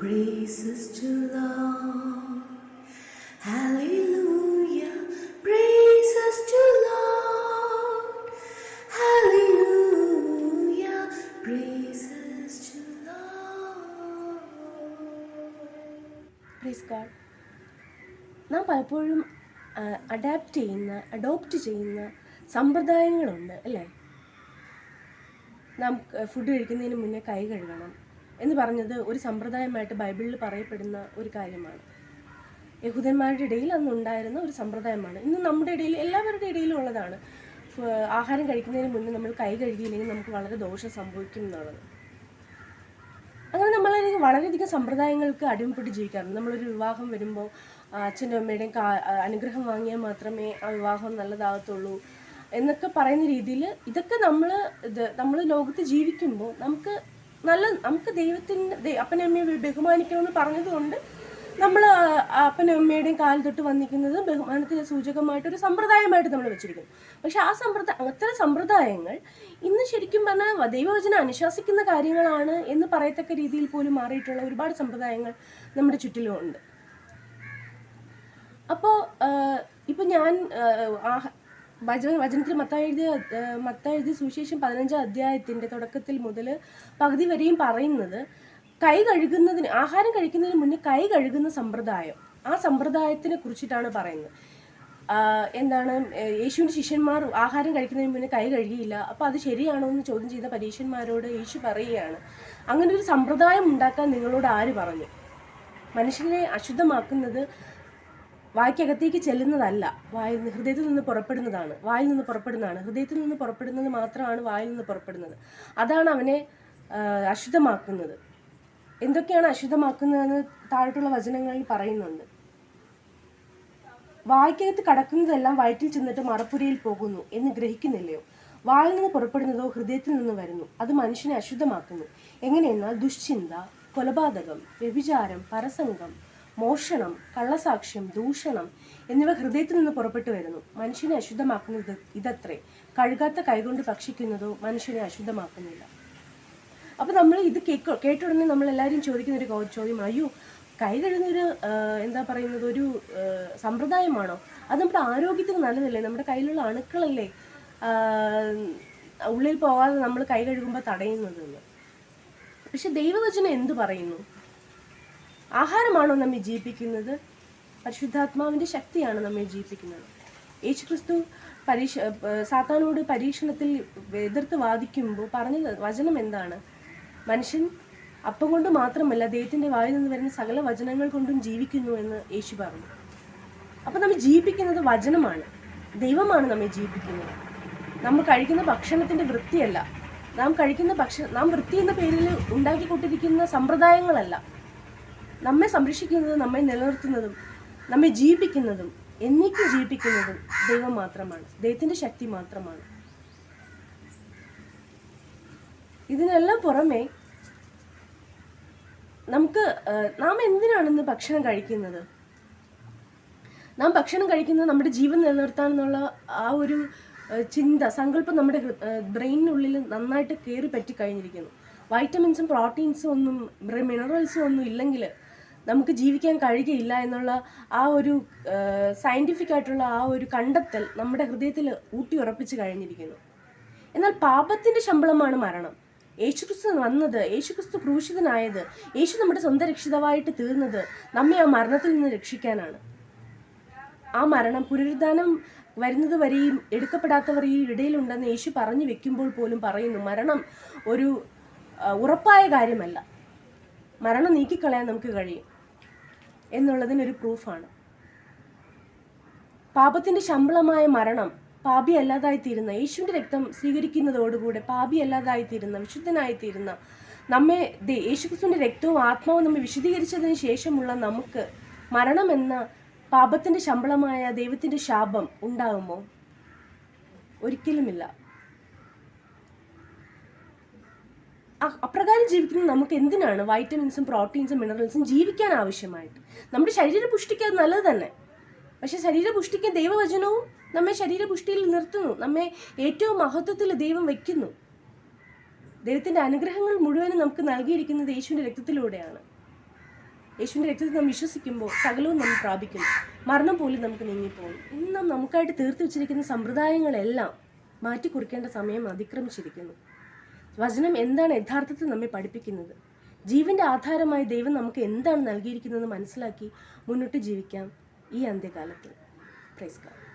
praises to Lord. Hallelujah, praises to Lord. Hallelujah, praises to Lord. Praise God. നാം പലപ്പോഴും adapt ചെയ്യുന്ന adopt ചെയ്യുന്ന സമ്പ്രദായങ്ങളുണ്ട് അല്ലേ നാം ഫുഡ് കഴിക്കുന്നതിന് മുന്നേ കൈ കഴുകണം എന്ന് പറഞ്ഞത് ഒരു സമ്പ്രദായമായിട്ട് ബൈബിളിൽ പറയപ്പെടുന്ന ഒരു കാര്യമാണ്. യഹൂദന്മാരുടെ ഇടയിൽ അന്നുണ്ടായിരുന്ന ഒരു സമ്പ്രദായമാണ്. ഇന്ന് നമ്മുടെ ഇടയിൽ എല്ലാവരുടെ ഇടയിലും ഉള്ളതാണ്. ആഹാരം കഴിക്കുന്നതിന് മുന്നേ നമ്മൾ കൈ കഴുകിയില്ലെങ്കിൽ നമുക്ക് വളരെ ദോഷം സംഭവിക്കും എന്നുള്ളത്. അങ്ങനെ നമ്മൾ വളരെയധികം സമ്പ്രദായങ്ങൾക്ക് അടിമപ്പെട്ട് ജീവിക്കാറുണ്ട്. നമ്മളൊരു വിവാഹം വരുമ്പോൾ അച്ഛന്റെ അമ്മയുടെയും അനുഗ്രഹം വാങ്ങിയാൽ മാത്രമേ ആ വിവാഹം നല്ലതാകത്തുള്ളൂ എന്നൊക്കെ പറയുന്ന രീതിയിൽ ഇതൊക്കെ നമ്മൾ ഇത് നമ്മൾ ലോകത്ത് ജീവിക്കുമ്പോൾ നമുക്ക് നല്ല നമുക്ക് ദൈവത്തിന്റെ അപ്പനെ അമ്മയെ ബഹുമാനിക്കണമെന്ന് പറഞ്ഞതുകൊണ്ട് നമ്മൾ അപ്പനും അമ്മയുടെയും കാൽ തൊട്ട് വന്നിരിക്കുന്നത് ബഹുമാനത്തിന്റെ സൂചകമായിട്ട് ഒരു സമ്പ്രദായമായിട്ട് നമ്മൾ വെച്ചിരിക്കുന്നു. പക്ഷേ ആ സമ്പ്രദായം അത്തരം സമ്പ്രദായങ്ങൾ ഇന്ന് ശരിക്കും പറഞ്ഞാൽ ദൈവവചനം അനുശാസിക്കുന്ന കാര്യങ്ങളാണ് എന്ന് പറയത്തക്ക രീതിയിൽ പോലും മാറിയിട്ടുള്ള ഒരുപാട് സമ്പ്രദായങ്ങൾ നമ്മുടെ ചുറ്റിലുമുണ്ട്. അപ്പോൾ ഇപ്പം ഞാൻ വചന വചനത്തിൽ മത്തായി എഴുതിയ മത്തായി എഴുതിയ സുവിശേഷം പതിനഞ്ചാം അധ്യായത്തിന്റെ തുടക്കത്തിൽ മുതൽ പകുതി വരെയും പറയുന്നത് കൈ കഴുകുന്നതിന് ആഹാരം കഴിക്കുന്നതിന് മുന്നേ കൈ കഴുകുന്ന സമ്പ്രദായം. ആ സമ്പ്രദായത്തിനെ കുറിച്ചിട്ടാണ് പറയുന്നത്. എന്താണ് യേശുവിന്റെ ശിഷ്യന്മാർ ആഹാരം കഴിക്കുന്നതിന് മുന്നേ കൈ കഴുകിയില്ല. അപ്പോൾ അത് ശരിയാണോ എന്ന് ചോദ്യം ചെയ്ത പരീക്ഷന്മാരോട് യേശു പറയുകയാണ് അങ്ങനെ ഒരു സമ്പ്രദായം ഉണ്ടാക്കാൻ നിങ്ങളോട് ആര് പറഞ്ഞു? മനുഷ്യനെ അശുദ്ധമാക്കുന്നത് വായ്ക്കകത്തേക്ക് ചെല്ലുന്നതല്ല. വായിൽ നിന്ന് ഹൃദയത്തിൽ നിന്ന് പുറപ്പെടുന്നതാണ്. വായിൽ നിന്ന് പുറപ്പെടുന്നതാണ്. ഹൃദയത്തിൽ നിന്ന് പുറപ്പെടുന്നത് മാത്രമാണ് വായിൽ നിന്ന് പുറപ്പെടുന്നത്. അതാണ് അവനെ അശുദ്ധമാക്കുന്നത്. എന്തൊക്കെയാണ് അശുദ്ധമാക്കുന്നതെന്ന് താഴോട്ടുള്ള വചനങ്ങളിൽ പറയുന്നുണ്ട്. വായ്ക്കകത്ത് കടക്കുന്നതെല്ലാം വയറ്റിൽ ചെന്നിട്ട് മറപ്പുരയിൽ പോകുന്നു എന്ന് ഗ്രഹിക്കുന്നില്ലയോ? വായിൽ നിന്ന് പുറപ്പെടുന്നതോ ഹൃദയത്തിൽ നിന്ന് വരുന്നു. അത് മനുഷ്യനെ അശുദ്ധമാക്കുന്നു. എങ്ങനെയെന്നാൽ ദുശ്ചിന്ത കൊലപാതകം വ്യഭിചാരം പരസംഗം മോഷണം കള്ളസാക്ഷ്യം ദൂഷണം എന്നിവ ഹൃദയത്തിൽ നിന്ന് പുറപ്പെട്ടു വരുന്നു. മനുഷ്യനെ അശുദ്ധമാക്കുന്നത് ഇതത്രേ. കഴുകാത്ത കൈകൊണ്ട് ഭക്ഷിക്കുന്നതോ മനുഷ്യനെ അശുദ്ധമാക്കുന്നില്ല. അപ്പോൾ നമ്മൾ ഇത് കേൾക്കോ നമ്മൾ എല്ലാവരും ചോദിക്കുന്ന ഒരു ചോദ്യം അയ്യോ കൈ കഴുകുന്നൊരു എന്താ പറയുന്നത് ഒരു സമ്പ്രദായമാണോ? അത് നമ്മുടെ ആരോഗ്യത്തിന് നല്ലതല്ലേ? നമ്മുടെ കയ്യിലുള്ള അണുക്കളല്ലേ? ഉള്ളിൽ പോകാതെ നമ്മൾ കൈ കഴുകുമ്പോൾ തടയുന്നതെന്ന്. പക്ഷെ ദൈവവചനം എന്ത് പറയുന്നു? ആഹാരമാണോ നമ്മെ ജീവിപ്പിക്കുന്നത്? പരിശുദ്ധാത്മാവിന്റെ ശക്തിയാണ് നമ്മെ ജീവിപ്പിക്കുന്നത്? യേശുക്രിസ്തു പരീക്ഷ സാത്താനോട് പരീക്ഷണത്തിൽ എതിർത്ത് വാദിക്കുമ്പോൾ പറഞ്ഞ വചനം എന്താണ്? മനുഷ്യൻ അപ്പം കൊണ്ട് മാത്രമല്ല ദൈവത്തിന്റെ വായിൽ നിന്ന് വരുന്ന സകല വചനങ്ങൾ കൊണ്ടും ജീവിക്കുന്നു എന്ന് യേശു പറഞ്ഞു. അപ്പം നമ്മൾ ജീവിപ്പിക്കുന്നത് വചനമാണ്. ദൈവമാണ് നമ്മെ ജീവിപ്പിക്കുന്നത്. നമ്മൾ കഴിക്കുന്ന ഭക്ഷണത്തിന്റെ വൃത്തിയല്ല. നാം കഴിക്കുന്ന ഭക്ഷണം നാം വൃത്തി എന്ന പേരിൽ ഉണ്ടാക്കിക്കൊണ്ടിരിക്കുന്ന സമ്പ്രദായങ്ങളല്ല. നമ്മെ സംരക്ഷിക്കുന്നതും നമ്മെ നിലനിർത്തുന്നതും നമ്മെ ജീവിപ്പിക്കുന്നതും എന്നേക്കും ജീവിപ്പിക്കുന്നതും ദൈവം മാത്രമാണ്. ദൈവത്തിന്റെ ശക്തി മാത്രമാണ്. ഇതിനെല്ലാം പുറമെ നമുക്ക് നാം എന്തിനാണെന്ന് ഭക്ഷണം കഴിക്കുന്നത്? നാം ഭക്ഷണം കഴിക്കുന്നത് നമ്മുടെ ജീവൻ നിലനിർത്താനെന്നുള്ള ആ ഒരു ചിന്ത സങ്കല്പം നമ്മുടെ ബ്രെയിനിനുള്ളിൽ നന്നായിട്ട് കയറി പറ്റി കഴിഞ്ഞിരിക്കുന്നു വൈറ്റമിൻസും പ്രോട്ടീൻസും ഒന്നും മിനറൽസും ഒന്നും ഇല്ലെങ്കിൽ നമുക്ക് ജീവിക്കാൻ കഴിയുകയില്ല എന്നുള്ള ആ ഒരു സയന്റിഫിക് ആയിട്ടുള്ള ആ ഒരു കണ്ടെത്തൽ നമ്മുടെ ഹൃദയത്തിൽ ഊട്ടി ഉറപ്പിച്ച് കഴിഞ്ഞിരിക്കുന്നു. എന്നാൽ പാപത്തിന്റെ ശമ്പളമാണ് മരണം. യേശുക്രിസ്തു വന്നത് യേശുക്രിസ്തു ക്രൂശിതനായത് യേശു നമ്മുടെ സ്വന്തം രക്ഷിതാവായിട്ട് തീർന്നത് നമ്മെ ആ മരണത്തിൽ നിന്ന് രക്ഷിക്കാനാണ്. ആ മരണം പുനരുദ്ധാനം വരുന്നത് വരെയും എടുക്കപ്പെടാത്തവർ ഈ ഇടയിലുണ്ടെന്ന് യേശു പറഞ്ഞു വെക്കുമ്പോൾ പോലും പറയുന്നു മരണം ഒരു ഉറപ്പായ കാര്യമല്ല. മരണം നീക്കിക്കളയാൻ നമുക്ക് കഴിയും എന്നുള്ളതിനൊരു പ്രൂഫാണ്. പാപത്തിന്റെ ശമ്പളമായ മരണം പാപി അല്ലാതായിത്തീരുന്ന യേശുവിന്റെ രക്തം സ്വീകരിക്കുന്നതോടുകൂടെ പാപി അല്ലാതായിത്തീരുന്ന വിശുദ്ധനായിത്തീരുന്ന നമ്മെ യേശുക്രിസ്തുവിന്റെ രക്തവും ആത്മാവും നമ്മെ വിശദീകരിച്ചതിന് ശേഷമുള്ള നമുക്ക് മരണമെന്ന പാപത്തിന്റെ ശമ്പളമായ ദൈവത്തിന്റെ ശാപം ഉണ്ടാകുമോ ഒരിക്കലുമില്ല. അപ്രകാരം ജീവിക്കുന്ന നമുക്ക് എന്തിനാണ്? വൈറ്റമിൻസും പ്രോട്ടീൻസും മിനറൽസും ജീവിക്കാൻ ആവശ്യമായിട്ട്. നമ്മുടെ ശരീരപുഷ്ടിക്ക് അത് നല്ലത് തന്നെ. പക്ഷെ ശരീരപുഷ്ടിക്ക് ദൈവവചനവും നമ്മെ ശരീരപുഷ്ടിയിൽ നിർത്തുന്നു. നമ്മെ ഏറ്റവും മഹത്വത്തിൽ ദൈവം വയ്ക്കുന്നു ദൈവത്തിന്റെ അനുഗ്രഹങ്ങൾ മുഴുവനും നമുക്ക് നൽകിയിരിക്കുന്നത് യേശുവിന്റെ രക്തത്തിലൂടെയാണ്. യേശുവിന്റെ രക്തത്തിൽ നാം വിശ്വസിക്കുമ്പോൾ സകലവും നമ്മൾ പ്രാപിക്കുന്നു. മരണം പോലും നമുക്ക് നീങ്ങിപ്പോകും. ഇന്ന് നമുക്കായിട്ട് തീർത്തു വെച്ചിരിക്കുന്ന സമ്പ്രദായങ്ങളെല്ലാം മാറ്റിക്കുറിക്കേണ്ട സമയം അതിക്രമിച്ചിരിക്കുന്നു. വചനം എന്താണ് യഥാർത്ഥത്തിൽ നമ്മെ പഠിപ്പിക്കുന്നത്? ജീവന്റെ ആധാരമായി ദൈവം നമുക്ക് എന്താണ് നൽകിയിരിക്കുന്നതെന്ന് മനസ്സിലാക്കി മുന്നോട്ട് ജീവിക്കാം ഈ അന്ത്യകാലത്ത്. Praise God